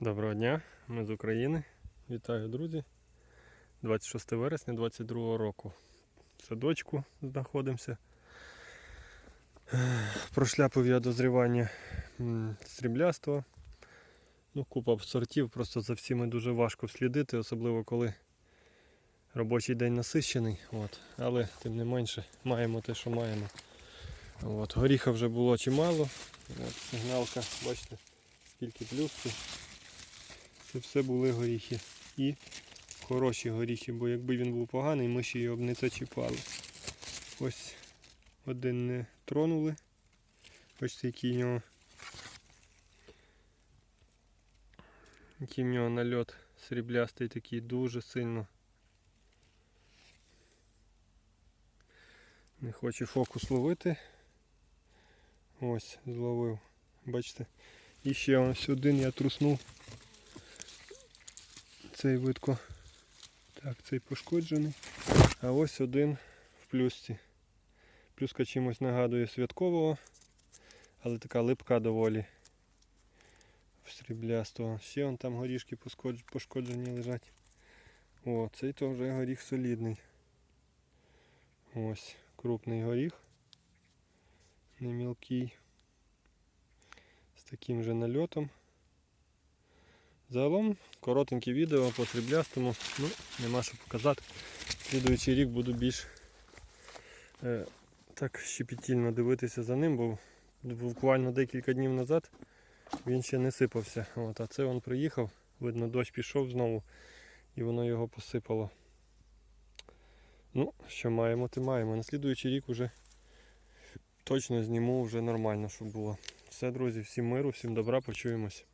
Доброго дня, ми з України. Вітаю, друзі. 26 вересня 22 року. В садочку знаходимося. Прошляпив я дозрівання сріблястого. Ну, купа сортів, просто за всіми дуже важко вслідити, особливо коли робочий день насищений. От. Але тим не менше маємо те, що маємо. От. Горіха вже було чимало. От, сигналка, бачите, скільки плюсів. Це все були горіхи. І хороші горіхи, бо якби він був поганий, ми ще його б не зачіпали. Ось один не тронули. Ось який в нього. Який в нього нальот сріблястий такий дуже сильно. Не хоче фокус ловити. Ось, зловив. Бачите? І ще ось один я труснув. Цей видко. Так, цей пошкоджений. А ось один в плюсці. Плюска чимось нагадує святкового, але така липка доволі сріблястого. Ще вон там горішки пошкоджені лежать. О, цей то вже горіх солідний. Ось, крупний горіх. Не мілкий. З таким же нальотом. Загалом коротеньке відео по сріблястому. Ну, нема що показати. Слідуючий рік буду більш е, так щепетільно дивитися за ним, бо буквально декілька днів назад він ще не сипався. От, а це він приїхав, видно, дощ пішов знову і воно його посипало. Ну, що маємо, ти маємо. На слідуючий рік вже точно зніму вже нормально, щоб було. Все, друзі, всім миру, всім добра, почуємось.